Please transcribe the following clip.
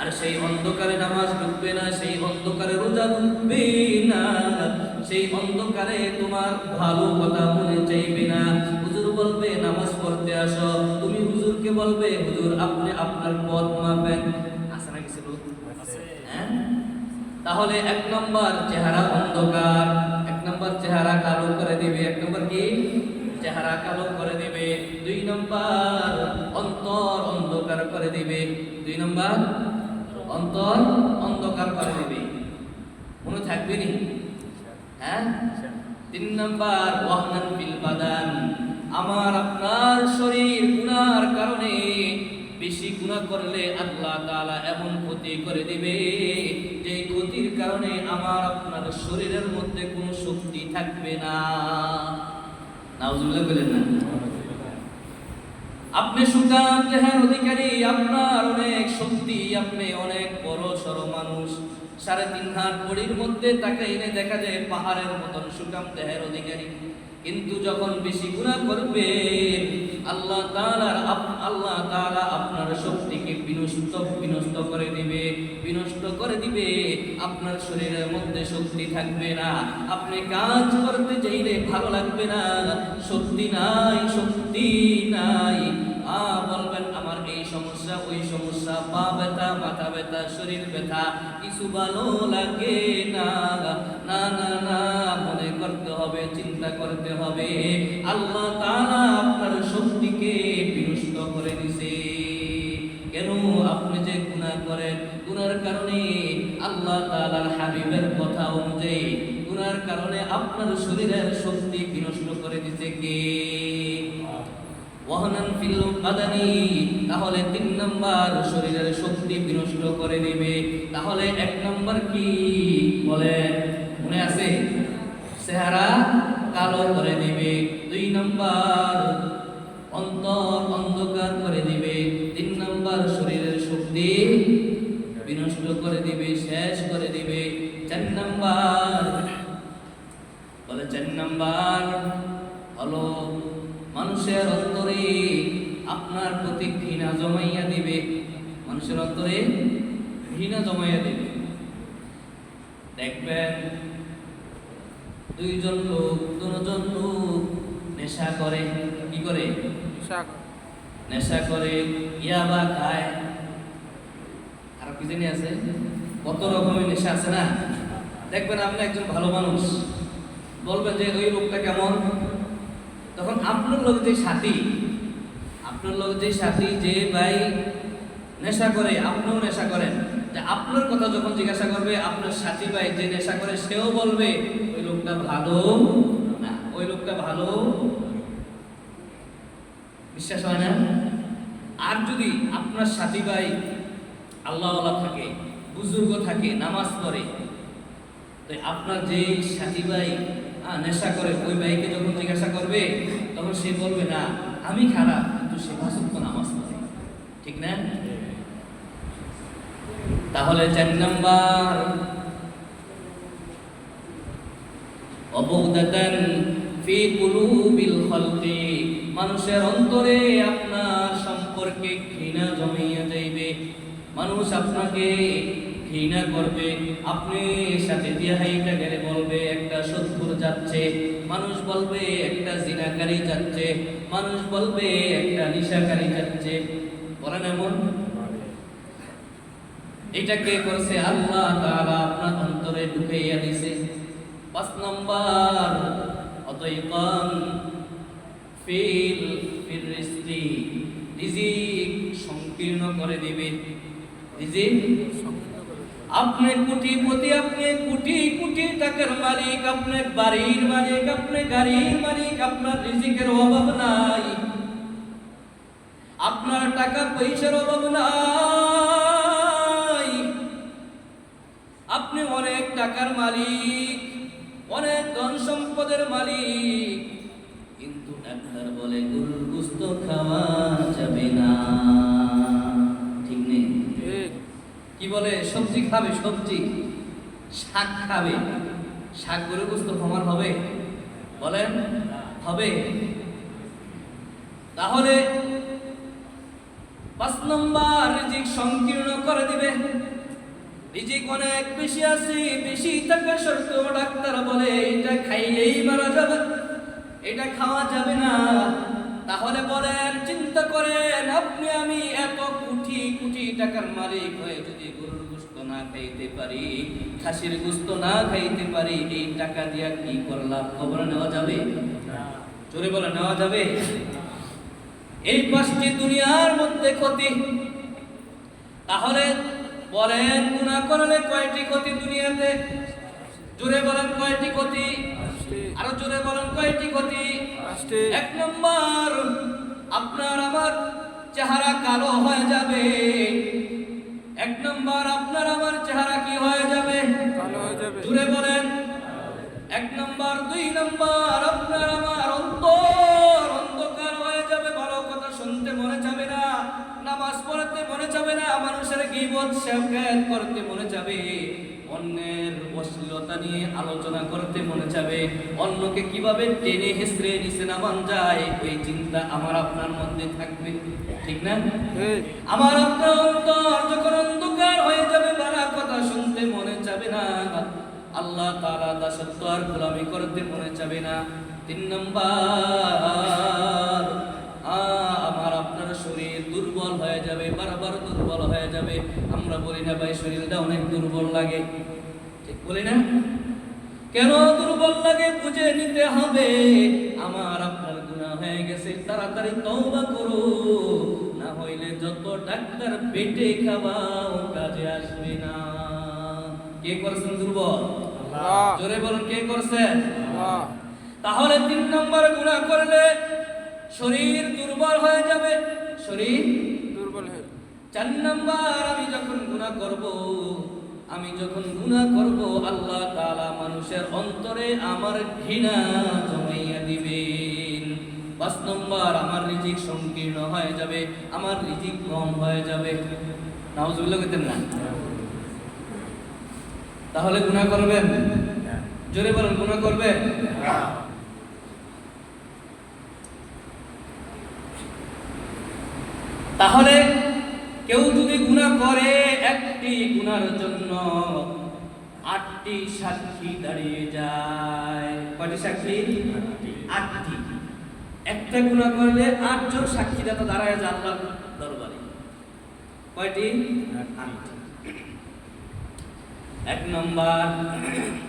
আর সেই অন্ধকারে নামাজ ঢুকবে না সেই অন্ধকারে রোজা ঢুকবে না। সেই অন্ধকারে তোমার ভালো কথা মনে চাইবে না। হুজুর বলবে নামাজ পড়তে আসো। তুমি হুজুরকে বলবে হুজুর আপনি আপনার পথ মাপেন। আছে না কিছু হ্যাঁ? তাহলে এক নম্বর চেহারা অন্ধকার এক নম্বর চেহারা কালো করে দিবে। এক নম্বর কি? চেহারা কালো করে দিবে। দুই নম্বর, অন্তর অন্ধকার করে দিবে। দুই নম্বর, অন্তর অন্ধকার করে দিবে। মনে থাকবে নি? হ্যাঁ? তিন নম্বর, ওয়াহনান ফিল বাদান। আমার, আপনার শরীর গুনার কারণে বেশি গুণা করলে আল্লাহ তাআলা এমন ক্ষতি করে দিবে। যে ক্ষতির কারণে আমার, আপনার শরীরের মধ্যে কোনো শক্তি থাকবে না। আপনি সুজান অধিকারী, আপনার অনেক শক্তি, আপনি অনেক বড় সড় মানুষ। সাড়ে তিন হাত বড়ির মধ্যে তাকে এনে দেখা যায় পাহাড়ের মতন সুকাম দেহের অধিকারী। কিন্তু যখন বেশি গুণা করবে আল্লাহ তাআলা আল্লাহ আপনার শক্তিকে বিনষ্ট বিনষ্ট করে দিবে, বিনষ্ট করে দিবে। আপনার শরীরের মধ্যে শক্তি থাকবে না। আপনি কাজ করতে চাইলে ভালো লাগবে না। শক্তি নাই শক্তি নাই। আ, বলবেন, আমার এই সমস্যা, ওই সমস্যা, পা ব্যথা, মাথা ব্যথা, শরীর ব্যথা, কিছু ভালো লাগে না। না না না, মনে করতে হবে, চিন্তা করতে হবে। আল্লাহ তাআলা আপনার শক্তিকে বিনষ্ট করে দিছে। আপনি যে গুনাহ করেন? গুনার কারণে আল্লাহ হাবিবের কথা অনুযায়ী, গুনার কারণে আপনার শরীরের শক্তি বিনষ্ট করে দিছে কে? তাহলে তিন নাম্বার শরীরের শক্তি বিনষ্ট করে দিবে? তাহলে এক নাম্বার কি? বলে, মনে আছে? চেহারা কালো করে দিবে। দুই নাম্বার, অন্তর অন্ধকার করে দিবে তিন নাম্বার শরীরের শক্তি বিনষ্ট করে দিবে শেষ করে দিবে। চার নাম্বার। বলে চার নাম্বার হলো মানুষের অন্তরে আপনার প্রতি ঘৃণা জমাইয়া দিবে। মানুষের অন্তরে ঘৃণা জমাইয়া দিবে। দেখবেন দুইজন লোক দুজন লোক নেশা করে। কি করে? নেশা করে। ইয়াবা খায়। কি জানি আছে? কত রকমের নেশা আছে না? দেখবেন আপনি একজন ভালো মানুষ। বলবেন যে, ওই লোকটা কেমন? তখন আপনার লোক যে সাথী, আপনার লোক যে সাথী যে ভাই নেশা করে, আপনিও নেশা করেন। যে আপনার কথা যখন জিজ্ঞাসা করবে, আপনার সাথী ভাই যে নেশা করে, সেও বলবে, ওই লোকটা ভালো না, ওই লোকটা ভালো বিশ্বাস হয় না? আর যদি আপনার সাথী ভাই আল্লাহ থাকে, বুজুর্গ থাকে, নামাজ পড়ে। তো আপনার যে সাথী ভাই নেশা করে, ওই ভাইকে যখন জিজ্ঞাসা করবে, তখন সে বলবে, না, আমি খারাপ, কিন্তু সে ভাষক্য নামাজ পড়ে। ঠিক না? তাহলে চার নাম্বার। অবদাতান ফি কুলুবিল খালকি, মানুষের অন্তরে আপনার সম্পর্কে ঘৃণা জমিয়ে যাইবে মানুষ আপনাকে ঘৃণা করবে, আপনি সাথে দিয়ে হাইটা গেলে বলবে, একটা সত্তর যাচ্ছে। মানুষ বলবে, একটা জিনাকারী যাচ্ছে। মানুষ বলবে, একটা নিশাকারী যাচ্ছে। বলেন এমন? এটা কে করছে? আল্লাহ তাআলা আপনার অন্তরে ঢুকাইয়া দিছে পাঁচ নম্বর, অতইকান ফিল ফির রিজকি সংকীর্ণ করে দিবে। আপনি কোটিপতি, আপনি কোটি কোটি টাকার মালিক, আপনি বাড়ির মালিক, আপনি গাড়ির মালিক, আপনার রিজিকের অভাব নাই। আপনার টাকা পয়সার অভাব নাই। আপনি অনেক টাকার মালিক, অনেক ধন সম্পদের মালিক, কিন্তু ডাক্তার বলে গরুর গুস্ত খাওয়া যাবে না। বলে, সবজি খাবে, সবজি। শাক খাবে। শাক গরুর গুস্ত সমান হবে। বলেন, হবে। তাহলে পাঁচ নম্বর রিজিক সংকীর্ণ করে দিবে। রিজিক অনেক বেশি আছে, বেশি থাকা সত্ত্বেও ডাক্তার বলে, এটা খাইলেই মারা যাবে। এটা খাওয়া যাবে না। তাহলে বলেন, চিন্তা করেন, আপনি আমি এত কোটি টাকার মালিক হয়ে যদি গরুর গোস্ত না খাইতে পারি খাসির গোস্ত না খাইতে পারি এই টাকা দিয়া কি করলাম? খবর নেওয়া যাবে? জোরে বলে নেওয়া যাবে? এই পাঁচটি দুনিয়ার মধ্যে ক্ষতি। তাহলে বলেন গুনাহ করলে কয়টি ক্ষতি দুনিয়াতে? জোরে বলেন কয়টি ক্ষতি? আরও জোরে বলেন কয়টি ক্ষতি? এক নম্বর আপনার আমার চেহারা কালো হয়ে যাবে। এক নম্বর আপনার আমার চেহারা কি হয়ে যাবে? ভালো হয়ে যাবে। জুড়ে বলেন। এক নম্বর দুই নম্বর আপনার আমার অন্তর অন্ধকার হয়ে যাবে। ভালো কথা শুনতে মনে যাবে না। নামাজ পড়তে মনে যাবে না। মানুষের গিবত শেখায়ত করতে মনে যাবে অন্যের অশ্লীলতা নিয়ে আলোচনা করতে মনে যাবে। অন্যকে কীভাবে টেনে হেসড়ে নিচে নামান যায় ওই চিন্তা আমার আপনার মধ্যে থাকবে। ঠিক না? আমার আপনার অন্তর যখন অন্ধকার হয়ে যাবে বারা কথা শুনতে মনে যাবে না। আল্লাহ তাআলা দাসত্ব আর গোলামি করতে মনে যাবে না। তিন নম্বর আমরা বলি না ভাই শরীরটা অনেক দুর্বল লাগে। ঠিক বলি না? কেন দুর্বল লাগে বুঝে নিতে হবে। আমার আপনার গুনাহ হয়ে গেছে তাড়াতাড়ি তওবা করো। না হইলে যত ডাক্তার পেটে খাওয়াও কাজে আসবে না। কে করছেন দুর্বল? আল্লাহ। জোরে বলুন কে করছেন? তাহলে তিন নম্বর গুনাহ করলে শরীর দুর্বল হয়ে যাবে। শরীর চার নাম্বার আমি যখন গুনাহ করব, আমি যখন গুনাহ করব, আল্লাহ তাআলা মানুষের অন্তরে আমার ঘৃণা জমাইয়া দিবেন। পাঁচ নম্বর, আমার রিজিক সংকীর্ণ হয়ে যাবে, আমার রিজিক কম হয়ে যাবে। নাউজুবিল্লাহ কইতেন না? তাহলে গুনাহ করবেন? জোরে বলেন, গুনাহ করবেন? তাহলে কেউ যদি গুনাহ করে, একটি গুনার জন্য আটটি সাক্ষী দাঁড়িয়ে যায়। কয়টি সাক্ষী? আটটি। একটা গুনাহ করলে আটজন সাক্ষী দাতা দাঁড়ায় যায় আল্লাহর দরবারে। কয়টি? আটটি। এক নম্বর